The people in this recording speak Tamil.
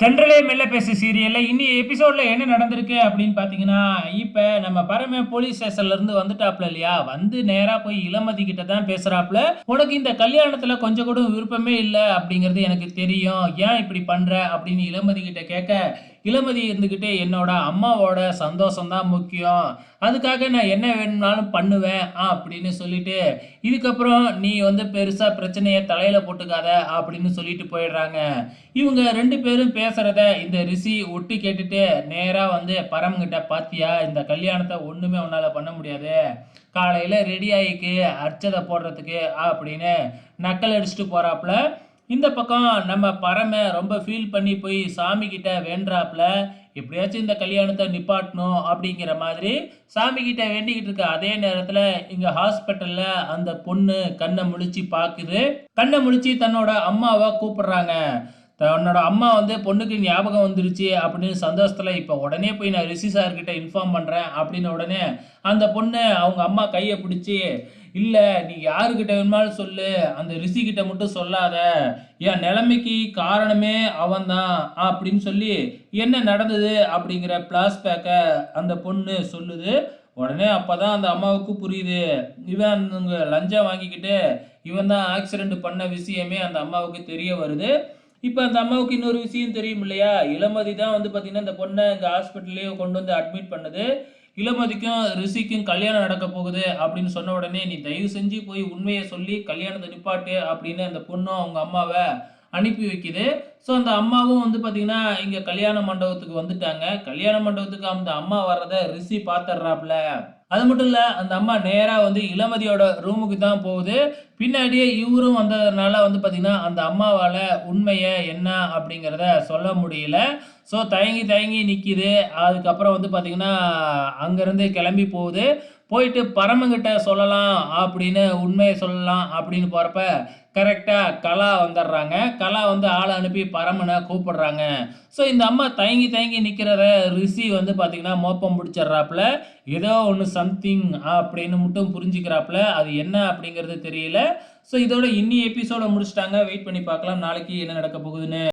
தென்றலே மெல்ல பேசு சீரியலில். இன்னி எபிசோடில் என்ன நடந்திருக்கு அப்படின்னு பார்த்தீங்கன்னா இப்போ நம்ம பரமே போலீஸ் ஸ்டேஷன்லேருந்து வந்துட்டாப்ல இல்லையா? வந்து நேராக போய் இளமதி கிட்ட தான் பேசுகிறாப்புல உனக்கு இந்த கல்யாணத்தில் கொஞ்சம் கூட விருப்பமே இல்லை அப்படிங்கிறது எனக்கு தெரியும். ஏன் இப்படி பண்ணுற அப்படின்னு இளமதி கிட்ட கேட்க இளமதி இருந்துக்கிட்டே என்னோட அம்மாவோட சந்தோஷம் தான் முக்கியம். அதுக்காக நான் என்ன வேணும்னாலும் பண்ணுவேன் ஆ அப்படின்னு சொல்லிட்டு இதுக்கப்புறம் நீ வந்து பெருசாக பிரச்சனையை தலையில் போட்டுக்காத அப்படின்னு சொல்லிட்டு போயிடுறாங்க. இவங்க ரெண்டு பேரும் பேசுகிறத இந்த ரிஷி ஒட்டி கேட்டுட்டு நேராக வந்து பரம்கிட்ட பாத்தியா இந்த கல்யாணத்தை ஒன்றுமே உன்னால் பண்ண முடியாது. காலையில் ரெடி ஆகிக்கு அர்ச்சதை போடுறதுக்கு அப்படின்னு நக்கல் அடிச்சுட்டு போகிறாப்புல இந்த பக்கம் நம்ம பரம ரொம்ப ஃபீல் பண்ணி போய் சாமிக்கிட்ட கிட்ட வேண்டுறாப்புல எப்படியாச்சும் இந்த கல்யாணத்தை நிப்பாட்டணும் அப்படிங்கிற மாதிரி சாமிக்கிட்ட வேண்டிக்கிட்டு இருக்க அதே நேரத்தில் இங்கே ஹாஸ்பிட்டலில் அந்த பொண்ணு கண்ணை முழிச்சு பார்க்குது கண்ணை முழிச்சு தன்னோட அம்மாவை கூப்பிடுறாங்க. தன்னோட அம்மா வந்து பொண்ணுக்கு ஞாபகம் வந்துருச்சு அப்படின்னு சந்தோஷத்தில் இப்போ உடனே போய் நான் ரிஷி சார்கிட்ட இன்ஃபார்ம் பண்ணுறேன் அப்படின்னு உடனே அந்த பொண்ணு அவங்க அம்மா கையை பிடிச்சி இல்லை நீ யாருக்கிட்ட வேணுமாலும் சொல்லு. அந்த ரிஷி மட்டும் சொல்லாத. என் நிலைமைக்கு காரணமே அவன் தான் அப்படின்னு சொல்லி என்ன நடந்தது? அப்படிங்கிற பிளாஸ்பேக்கை அந்த பொண்ணு சொல்லுது. உடனே அப்போ தான் அந்த அம்மாவுக்கு புரியுது. இவன் லஞ்சம் வாங்கிக்கிட்டு இவன் தான் ஆக்சிடெண்ட் பண்ண விஷயமே அந்த அம்மாவுக்கு தெரிய வருது. இப்போ அந்த அம்மாவுக்கு இன்னொரு விஷயம் தெரியும் இல்லையா? இளமதி தான் வந்து பார்த்தீங்கன்னா இந்த பொண்ணை இங்கே ஹாஸ்பிட்டல்லையே கொண்டு வந்து அட்மிட் பண்ணுது. இளமதிக்கும் ரிஷிக்கும் கல்யாணம் நடக்க போகுது அப்படின்னு சொன்ன உடனே நீ தயவு செஞ்சு போய் உண்மையை சொல்லி கல்யாணத்தை நிப்பாட்டு அப்படின்னு அந்த பொண்ணும் அவங்க அம்மாவை அனுப்பி வைக்குது. ஸோ அந்த அம்மாவும் வந்து பார்த்தீங்கன்னா இங்கே கல்யாண மண்டபத்துக்கு வந்துட்டாங்க. கல்யாண மண்டபத்துக்கு அந்த அம்மா வர்றதை ரிஷி பார்த்துட்றாப்புல அது மட்டும் இல்லை அந்த அம்மா நேராக வந்து இளமதியோட ரூமுக்கு தான் போகுது. பின்னாடியே இவரும் வந்ததுனால வந்து பார்த்திங்கன்னா அந்த அம்மாவால் உண்மையை என்ன அப்படிங்கிறத சொல்ல முடியல. ஸோ தயங்கி தயங்கி நிற்கிது அதுக்கப்புறம் வந்து பார்த்திங்கன்னா அங்கேருந்து கிளம்பி போகுது. போயிட்டு பரமங்கிட்ட சொல்லலாம் அப்படின்னு உண்மையை சொல்லலாம் அப்படின்னு போகிறப்ப கரெக்டாக கலா வந்துடுறாங்க. கலா வந்து ஆளை அனுப்பி பரமனை கூப்பிடுறாங்க. ஸோ இந்த அம்மா தயங்கி தயங்கி நிற்கிறத ரிஷி வந்து பார்த்திங்கன்னா மோப்பம் பிடிச்சிட்றாப்புல. ஏதோ ஒன்று சம்திங் அப்படின்னு மட்டும் புரிஞ்சுக்கிறாப்புல. அது என்ன அப்படிங்கிறது தெரியல. ஸோ இதோட இன்னி எபிசோட முடிச்சிட்டாங்க. வெயிட் பண்ணி பார்க்கலாம். நாளைக்கு என்ன நடக்க போகுதுன்னு.